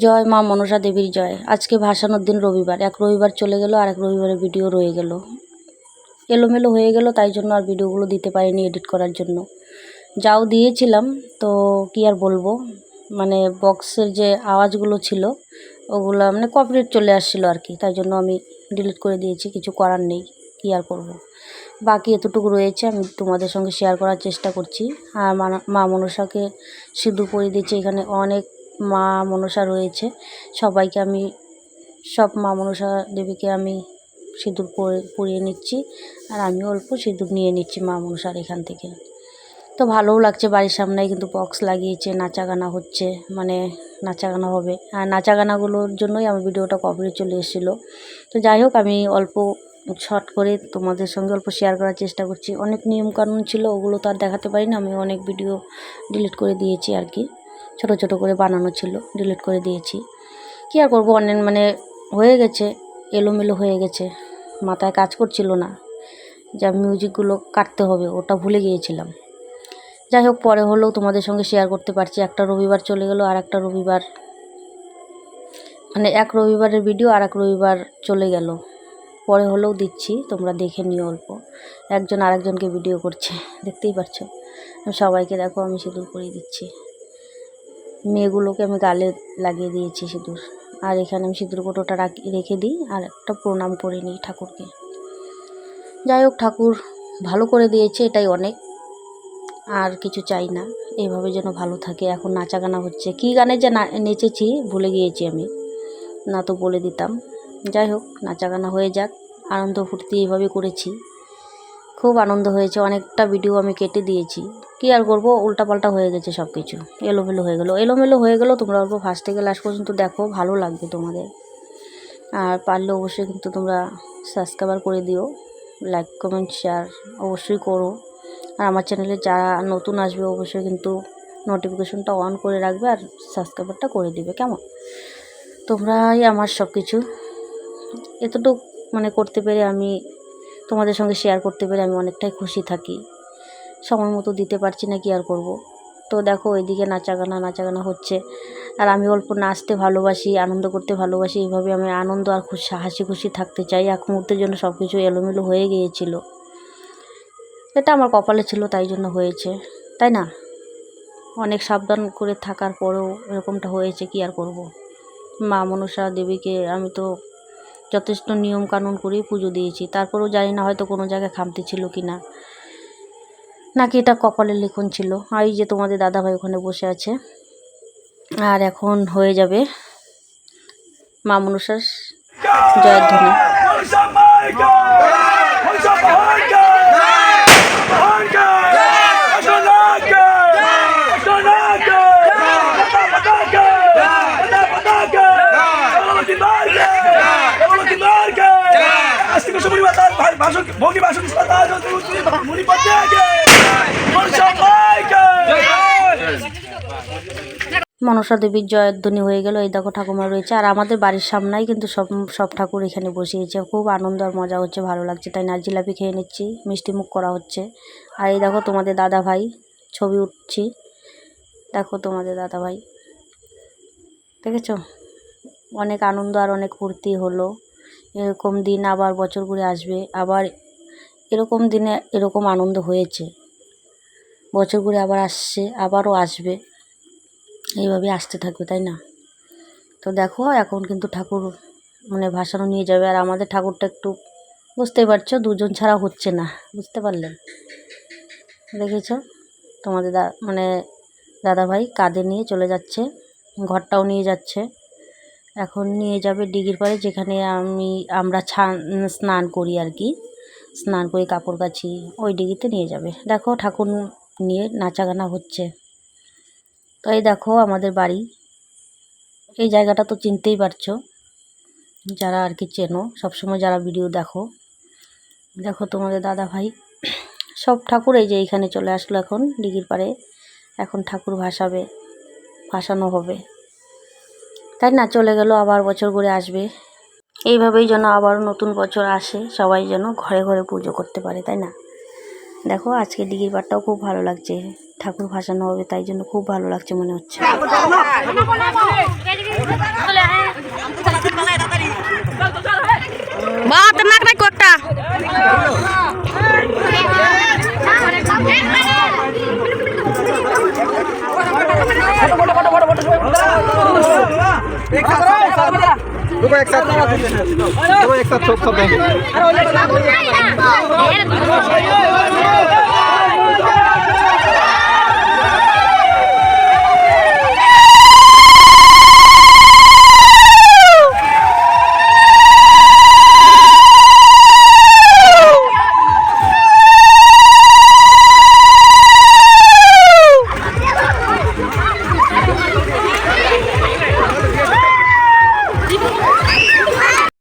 জয় মা মনসা দেবীর জয়। আজকে ভাসানোর দিন রবিবার। এক রবিবার চলে গেল আর এক রবিবারের ভিডিও রয়ে গেল। এলোমেলো হয়ে গেল, তাই জন্য আর ভিডিওগুলো দিতে পারিনি এডিট করার জন্য। যাও দিয়েছিলাম, তো কি আর বলব? মানে বক্সের যে আওয়াজগুলো ছিল, ওগুলো মানে কপিরাইট চলে আসছিল আর কি, তাই জন্য আমি ডিলিট করে দিয়েছি, কিছু করার নেই, কি আর করব। বাকি এতটুকু রয়েছে, আমি তোমাদের সঙ্গে শেয়ার করার চেষ্টা করছি। আর মা- মনসাকে সিঁদুর পরিয়ে দিচ্ছি এখানে অনেক মা মনসা রয়েছে। সবাইকে আমি, সব মা মনসা দেবীকে আমি সিঁদুর পরে, পরিয়ে নিচ্ছি। আর আমিও অল্প সিঁদুর নিয়ে নিচ্ছি মা মনসার এখান থেকে। তো ভালোও লাগছে বাড়ির সামনে কিন্তু বক্স লাগিয়েছে নাচা গানা হচ্ছে মানে নাচা গানা হবে। আর নাচা গানাগুলোর জন্যই আমার ভিডিওটা কভারে চলে এসেছিল। তো যাই হোক, আমি অল্প শর্ট করে তোমাদের সঙ্গে অল্প শেয়ার করার চেষ্টা করছি। অনেক নিয়মকানুন ছিল, ওগুলো তো আর দেখাতে পারি না আমি অনেক ভিডিও ডিলিট করে দিয়েছি আর কি। ছোট ছোট করে বানানো ছিল ডিলিট করে দিয়েছি। কী আর করব অনেক মানে হয়ে গেছে, এলোমেলো হয়ে গেছে, মাথায় কাজ করছিল না। যা মিউজিকগুলো কাটতে হবে, ওটা ভুলে গিয়েছিলাম। যাই হোক, পরে হলেও তোমাদের সঙ্গে শেয়ার করতে পারছি। একটা রবিবার চলে গেল, আর একটা রবিবার মানে এক রবিবারের ভিডিও আর এক রবিবার চলে গেল। পরে হলেও দিচ্ছি, তোমরা দেখে নিও অল্প। একজন আরেকজনকে ভিডিও করছে, দেখতেই আমি সবাইকে দেখো, আমি সিঁদুর পরিয়ে দিচ্ছি। মেয়েগুলোকে আমি গালে লাগিয়ে দিয়েছি সিঁদুর। আর এখানে আমি সিঁদুর কোটোটা রাখি দিই আর একটা প্রণাম করে নিই ঠাকুরকে। যাই হোক, ঠাকুর ভালো করে দিয়েছে, এটাই অনেক। আর কিছু চাই না এইভাবে যেন ভালো থাকে। এখন নাচা গানা হচ্ছে। কী গানে যে নেচেছি ভুলে গিয়েছি আমি, না তো বলে দিতাম। যাই হোক নাচা গানা হয়ে যাক। আনন্দ ফুর্তি এইভাবে করেছি। খুব আনন্দ হয়েছে। অনেকটা ভিডিও আমি কেটে দিয়েছি। কী আর করব? উল্টাপাল্টা হয়ে গেছে সব কিছু এলোমেলো হয়ে গেলো। এলোমেলো হয়ে গেলো, তোমরা অল্প ফার্স্ট থেকে লাস্ট পর্যন্ত দেখো, ভালো লাগবে তোমাদের। আর পারলে অবশ্যই কিন্তু তোমরা সাবস্ক্রাইবার করে দিও। লাইক কমেন্ট শেয়ার অবশ্যই করো। আর আমার চ্যানেলে যারা নতুন আসবে, অবশ্যই কিন্তু নোটিফিকেশনটা অন করে রাখবে আর সাবস্ক্রাইবারটা করে দিবে। কেমন? তোমরাই আমার সব কিছু এতটুকু মানে করতে পেরে আমি তোমাদের সঙ্গে শেয়ার করতে পেরে আমি অনেকটাই খুশি থাকি। সময় মতো দিতে পারছি না কি আর করব। তো দেখো, ওইদিকে নাচা গানা নাচা গানা হচ্ছে। আর আমি অল্প নাচতে ভালোবাসি, আনন্দ করতে ভালোবাসি, এইভাবে আমি আনন্দ আর খুশি, হাসি খুশি থাকতে চাই। এক মুহূর্তের জন্য সব কিছু এলোমেলো হয়ে গিয়েছিল। এটা আমার কপালে ছিল, তাই জন্য হয়েছে। তাই না? অনেক সাবধান করে থাকার পরেও এরকমটা হয়েছে, কি আর করব? মা মনসা দেবীকে আমি তো যথেষ্ট নিয়ম কানুন করেই পুজো দিয়েছি। তারপরেও জানি না হয়তো কোনো জায়গায় খামতি ছিল কি না নাকি এটা কপালের লিখন ছিল। আর এই যে তোমাদের দাদাভাই ওখানে বসে আছে। আর এখন হয়ে যাবে মা মনুষার জয়ধ্বনি। ভোগী বাসন মুনি পদ্মে সবাইকে মনসা দেবীর জয়ধ্বনি হয়ে গেল। এই দেখো ঠাকুমা রয়েছে। আর আমাদের বাড়ির সামনেই কিন্তু সব সব ঠাকুর এখানে বসিয়েছে। খুব আনন্দ আর মজা হচ্ছে, ভালো লাগছে। তাই না জিলাপি খেয়ে নিচ্ছি, মিষ্টি মুখ করা হচ্ছে। আর এই দেখো তোমাদের দাদা ভাই, ছবি উঠছি। দেখো তোমাদের দাদা ভাই। দেখেছ? অনেক আনন্দ আর অনেক ফুর্তি হলো। এরকম দিন আবার বছর ঘুরে আসবে। আবার এরকম দিনে এরকম আনন্দ হয়েছে। বছর ঘুরে আবার আসছে, আবারও আসবে। এইভাবে আসতে থাকবে, তাই না? তো দেখো, এখন কিন্তু ঠাকুর মানে ভাসানো নিয়ে যাবে। আর আমাদের ঠাকুরটা একটু বুঝতেই পারছ, দুজন ছাড়া হচ্ছে না। বুঝতে পারলেন দেখেছ? তোমাদের দা মানে দাদাভাই কাঁধে নিয়ে চলে যাচ্ছে, ঘরটাও নিয়ে যাচ্ছে। এখন নিয়ে যাবে দিঘির পাড়ে, যেখানে আমি, আমরা স্নান করি আর কি। স্নান করে কাপড় কাচি, ওই ডিগিতে নিয়ে যাবে। দেখো ঠাকুর নিয়ে নাচাগানা হচ্ছে। তো এই দেখো আমাদের বাড়ি। এই জায়গাটা তো চিনতেই পারছ। যারা আর কি চেনো, সবসময় যারা ভিডিও দেখো। দেখো তোমাদের দাদা ভাই। সব ঠাকুর এই যে এইখানে চলে আসলো এখন ডিগির পাড়ে। এখন ঠাকুর ভাসাবে, ভাসানো হবে। তাই না? চলে গেল, আবার বছর ঘুরে আসবে। এইভাবেই যেন আবার নতুন বছর আসে সবাই যেন ঘরে ঘরে পুজো করতে পারে তাই না? দেখো আজকে ডিগির পাটটাও খুব ভালো লাগছে ঠাকুর ভাসানো হবে তাই জন্য খুব ভালো লাগছে মনে হচ্ছে। একটা रुको एक साथ रुको एक साथ सब सब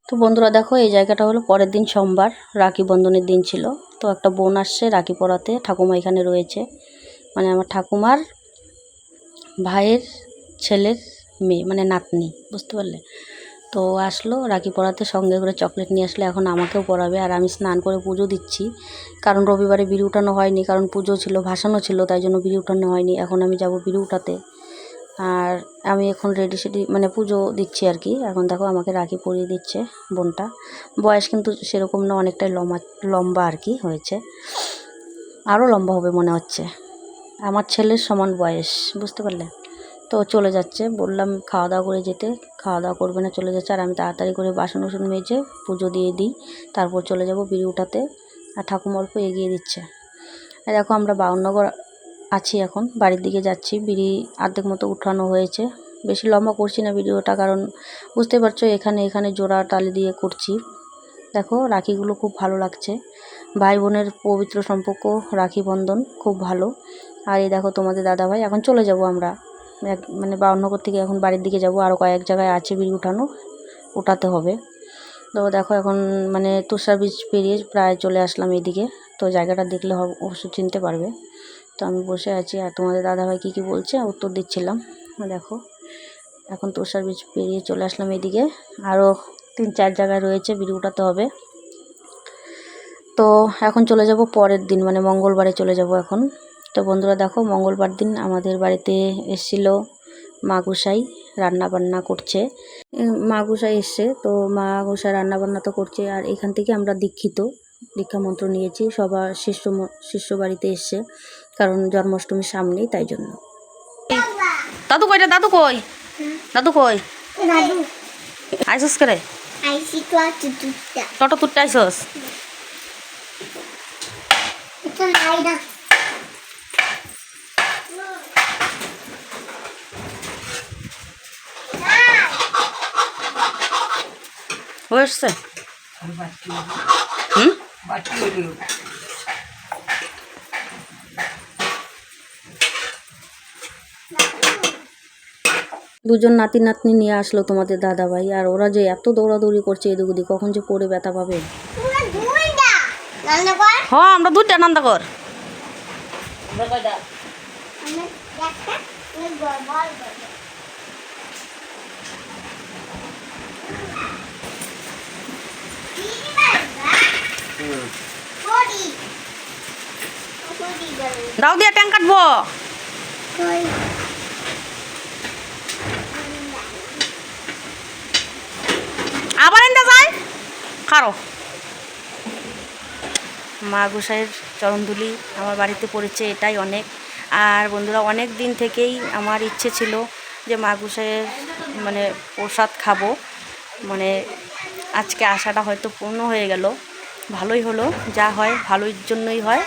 তো বন্ধুরা দেখো, এই জায়গাটা হলো পরের দিন সোমবার, রাখি বন্ধনের দিন ছিল। তো একটা বোন আসছে রাখি পড়াতে ঠাকুমা এখানে রয়েছে। মানে আমার ঠাকুমার ভাইয়ের ছেলের মেয়ে মানে নাতনি, বুঝতে পারলে? তো আসলো, রাখি পড়াতে সঙ্গে করে চকলেট নিয়ে আসলে, এখন আমাকেও পড়াবে আর আমি স্নান করে পুজো দিচ্ছি। কারণ রবিবারে বিড়ি উঠানো হয়নি, কারণ পুজো ছিল, ভাসানো ছিল, তাই জন্য বিড়ি উঠানো হয়নি। এখন আমি যাব বিড়ি উঠাতে। আর আমি এখন রেডি সেডি মানে পুজো দিচ্ছি আর কি। এখন দেখো আমাকে রাখি পরিয়ে দিচ্ছে বোনটা। বয়স কিন্তু সেরকম না, অনেকটাই লম্বা লম্বা আর কি হয়েছে। আরও লম্বা হবে মনে হচ্ছে। আমার ছেলের সমান বয়স, বুঝতে পারলে? তো চলে যাচ্ছে। বললাম খাওয়া দাওয়া করে যেতে, খাওয়া দাওয়া করবে না, চলে যাচ্ছে। আর আমি তাড়াতাড়ি করে বাসন উসন মেজে পুজো দিয়ে দিই। তারপর চলে যাব বিড়ি উঠাতে। আর ঠাকুমা অল্প এগিয়ে দিচ্ছে। দেখো আমরা বাউননগর আছি এখন, বাড়ির দিকে যাচ্ছি। বিড়ি অর্ধেক মতো উঠানো হয়েছে। বেশি লম্বা করছি না ভিডিওটা, কারণ বুঝতে পারছ, এখানে এখানে জোড়া টালি দিয়ে করছি। দেখো, রাখিগুলো খুব ভালো লাগছে। ভাই বোনের পবিত্র সম্পর্ক, রাখি বন্ধন খুব ভালো। আর এই দেখো তোমাদের দাদা ভাই এখন চলে যাব আমরা। এক মানে বাউননগর থেকে এখন বাড়ির দিকে যাব। আরও কয়েক জায়গায় আছে বিড়ি উঠানো, উঠাতে হবে। তো দেখো এখন মানে তুষার বীজ পেরিয়ে প্রায় চলে আসলাম এইদিকে তো জায়গাটা দেখলে অবশ্য চিনতে পারবে। তো আমি বসে আছি আর তোমাদের দাদাভাই কী কী বলছে উত্তর দিচ্ছিলাম। দেখো এখন তুষার বীজ পেরিয়ে চলে আসলাম এদিকে। আরও তিন চার জায়গায় রয়েছে বিড়ি উঠাতে হবে। তো এখন চলে যাব পরের দিন মানে মঙ্গলবারে চলে যাব এখন। তো বন্ধুরা দেখো মঙ্গলবার দিন আমাদের বাড়িতে এসেছিল মা গোসাই রান্না বান্না করছে। উম, মা গোসাই এসছে তো মা গোসাই রান্না বান্না তো করছে আর এখান থেকে আমরা দীক্ষিত। দীক্ষা মন্ত্র নিয়েছি সবার শিষ্য শিষ্য বাড়িতে এসছে। কারণ জন্মাষ্টমীর সামনেই তাই জন্য। দাদু কই রে? দাদু কই? দাদু কই? আইসস করে? আইসি তো আছে দুধটা টটো তুটতে আইসস? এটা নাই না হয়ে এসছে? হুম? দুজন নাতি নাতনি নিয়ে আসলো তোমাদের দাদা ভাই আর ওরা যে এত দৌড়াদৌড়ি করছে এদিক ওদিক কখন যে পড়ে ব্যথা পাবে? হ্যাঁ আমরা দুইটা আনন্দ কর দাও দিয়া ট্যাঙ্ক কাটবো কই আবার এনতে যায় খারো মা গোসাইয়ের চরণধুলি আমার বাড়িতে পড়েছে, এটাই অনেক। আর বন্ধুরা, অনেক দিন থেকেই আমার ইচ্ছে ছিল যে মা গোসাইয়ের মানে প্রসাদ খাব। মানে আজকে আশাটা হয়তো পূর্ণ হয়ে গেল। ভালোই হলো, যা হয় ভালোর জন্যই হয়,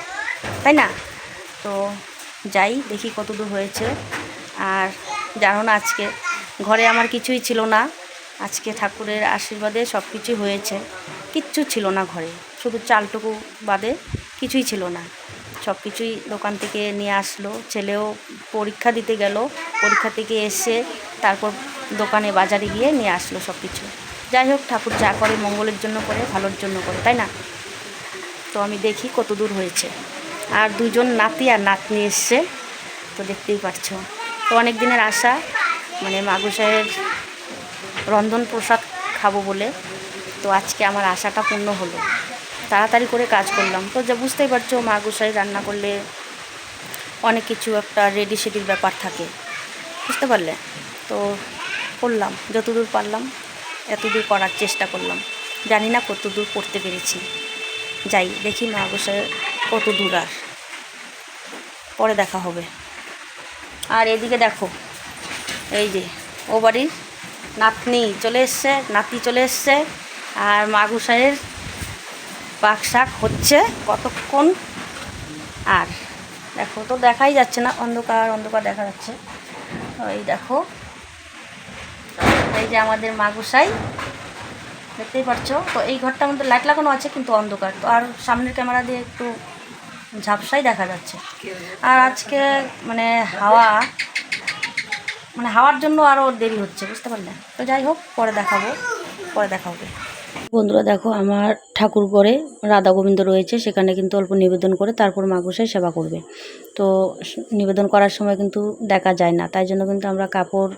তাই না? তো যাই, দেখি কতদূর হয়েছে। আর জানো না, আজকে ঘরে আমার কিছুই ছিল না। আজকে ঠাকুরের আশীর্বাদে সব কিছুই হয়েছে। কিচ্ছু ছিল না ঘরে। শুধু চালটুকু বাদে কিছুই ছিল না। সব কিছুই দোকান থেকে নিয়ে আসলো। ছেলেও পরীক্ষা দিতে গেল। পরীক্ষা থেকে এসে তারপর দোকানে বাজারে গিয়ে নিয়ে আসলো সব কিছু। যাই হোক, ঠাকুর যা করে মঙ্গলের জন্য করে, ভালোর জন্য করে, তাই না? তো আমি দেখি কত দূর হয়েছে। আর দুজন নাতি আর নাতনি এসছে, তো দেখতেই পাচ্ছ তো অনেক দিনের আশা মানে মাগুসাহের রন্ধন প্রসাদ খাব বলে তো আজকে আমার আশাটা পূর্ণ হলো। তাড়াতাড়ি করে কাজ করলাম। তো যা বুঝতেই পারছ, মা গোসাই রান্না করলে অনেক কিছু একটা রেডি সেডির ব্যাপার থাকে। বুঝতে পারলে? তো করলাম। যতদূর পারলাম, এতদূর করার চেষ্টা করলাম। জানি না কত দূর করতে পেরেছি। যাই, দেখি মা গোসাই কত দূর আর। পরে দেখা হবে। আর এদিকে দেখো, এই যে, ও বাড়ির নাতনি চলে এসছে, নাতি চলে এসছে। আর মাগুসাইয়ের পাক শাক হচ্ছে কতক্ষণ? আর দেখো, তো দেখাই যাচ্ছে না, অন্ধকার অন্ধকার দেখা যাচ্ছে। এই দেখো, এই যে আমাদের মাগুসাই, দেখতেই পারছ? তো এই ঘরটার মধ্যে লাইট লাগানো আছে, কিন্তু অন্ধকার। তো আর সামনের ক্যামেরা দিয়ে একটু ঝাপসাই দেখা যাচ্ছে। আর আজকে মানে হাওয়া মানে হাওয়ার জন্য আরও দেরি হচ্ছে, বুঝতে পারলে? তো যাই হোক, পরে দেখাবো, পরে দেখা হবে বন্ধুরা দেখো, আমার ঠাকুর ঘরে রাধা গোবিন্দ রয়েছে, সেখানে কিন্তু অল্প নিবেদন করে তারপর মাগুসাই সেবা করবে। তো নিবেদন করার সময় কিন্তু দেখা যায় না, তাই জন্য কিন্তু আমরা কাপড়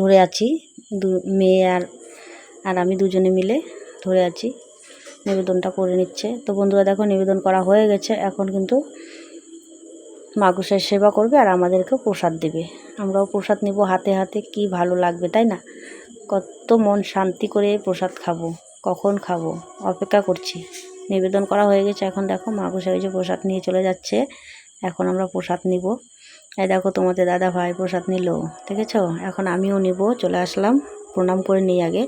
ধরে আছি, দু, মেয়ে আর আর আমি দুজনে মিলে ধরে আছি, নিবেদনটা করে নিচ্ছে। তো বন্ধুরা দেখো, নিবেদন করা হয়ে গেছে, এখন কিন্তু মাগুসের সেবা করবে আর আমাদেরকেও প্রসাদ দেবে। আমরাও প্রসাদ নিব হাতে হাতে, কি ভালো লাগবে, তাই না? কত মন শান্তি করে প্রসাদ খাব, কখন খাব? অপেক্ষা করছি। নিবেদন করা হয়ে গেছে। এখন দেখো মাগুসা ওই যে প্রসাদ নিয়ে চলে যাচ্ছে। এখন আমরা প্রসাদ নিব। এই দেখো তোমাদের দাদা ভাই প্রসাদ নিল, দেখেছ? এখন আমিও নিব, চলে আসলাম। প্রণাম করে নিই আগে।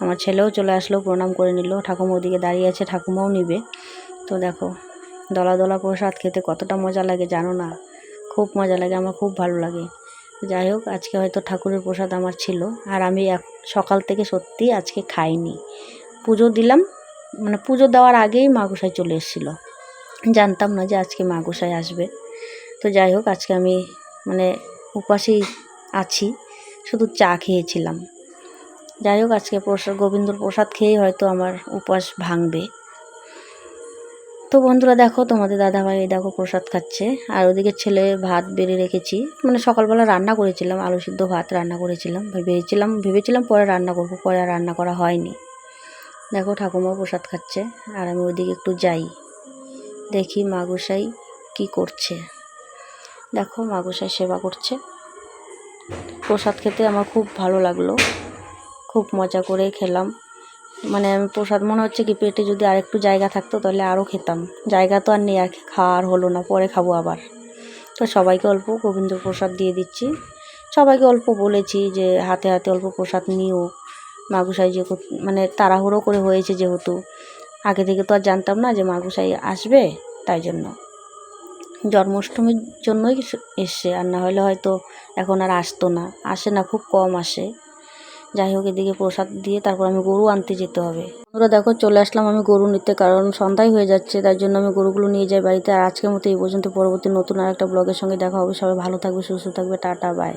আমার ছেলেও চলে আসলো, প্রণাম করে নিল। ঠাকুমা ওদিকে দাঁড়িয়ে আছে, ঠাকুমাও নিবে। তো দেখো, দলা দলা প্রসাদ খেতে কতটা মজা লাগে জানো না? খুব মজা লাগে, আমার খুব ভালো লাগে। যাই হোক, আজকে হয়তো ঠাকুরের প্রসাদ আমার ছিল। আর আমি সকাল থেকে সত্যি আজকে খাইনি। পুজো দিলাম মানে পুজো দেওয়ার আগেই মা গোসাই চলে এসেছিল। জানতাম না যে আজকে মা গোসাই আসবে। তো যাই হোক, আজকে আমি মানে উপাসেই আছি, শুধু চা খেয়েছিলাম। যাই হোক, আজকে প্রসাদ গোবিন্দর প্রসাদ খেয়েই হয়তো আমার উপাস ভাঙবে। তো বন্ধুরা দেখো, তোমাদের দাদাভাই দেখো প্রসাদ খাচ্ছে, আর ওদিকে ছেলে ভাত বেড়ে রেখেছি। মানে সকালবেলা রান্না করেছিলাম, আলু সিদ্ধ ভাত রান্না করেছিলাম ভেবেছিলাম ভেবেছিলাম পরে রান্না করব, পরে আর রান্না করা হয়নি। দেখো ঠাকুমাও প্রসাদ খাচ্ছে, আর আমি ওইদিকে একটু যাই, দেখি মাগুসাই কি করছে। দেখো মাগুসাই সেবা করছে। প্রসাদ খেতে আমার খুব ভালো লাগল, খুব মজা করে খেলাম। মানে প্রসাদ মনে হচ্ছে কি পেটে যদি আরেকটু জায়গা থাকতো তাহলে আরও খেতাম। জায়গা তো আর নেই, আর খাওয়ার হলো না, পরে খাব আবার। তো সবাইকে অল্প গোবিন্দ প্রসাদ দিয়ে দিচ্ছি। সবাইকে অল্প বলেছি যে হাতে হাতে অল্প প্রসাদ নিও। মাগুসাই যে মানে তাড়াহুড়ো করে হয়েছে যেহেতু। আগে থেকে তো আর জানতাম না যে মাগুসাই আসবে, তাই জন্য। জন্মাষ্টমীর জন্যই এস- এসছে, আর না হলে হয়তো এখন আর আসতো না। আসে না, খুব কম আসে। যাই হোক, এদিকে প্রসাদ দিয়ে তারপর আমি গরু আনতে যেতে হবে। ওরা দেখো, চলে আসলাম আমি গরু নিতে, কারণ সন্ধ্যায় হয়ে যাচ্ছে, তার জন্য আমি গরুগুলো নিয়ে যাই বাড়িতে। আর আজকের মতো এই পর্যন্ত, পরবর্তী নতুন আর একটা ব্লগের সঙ্গে দেখা হবে। সবাই ভালো থাকবে, সুস্থ থাকবে, টাটা বাই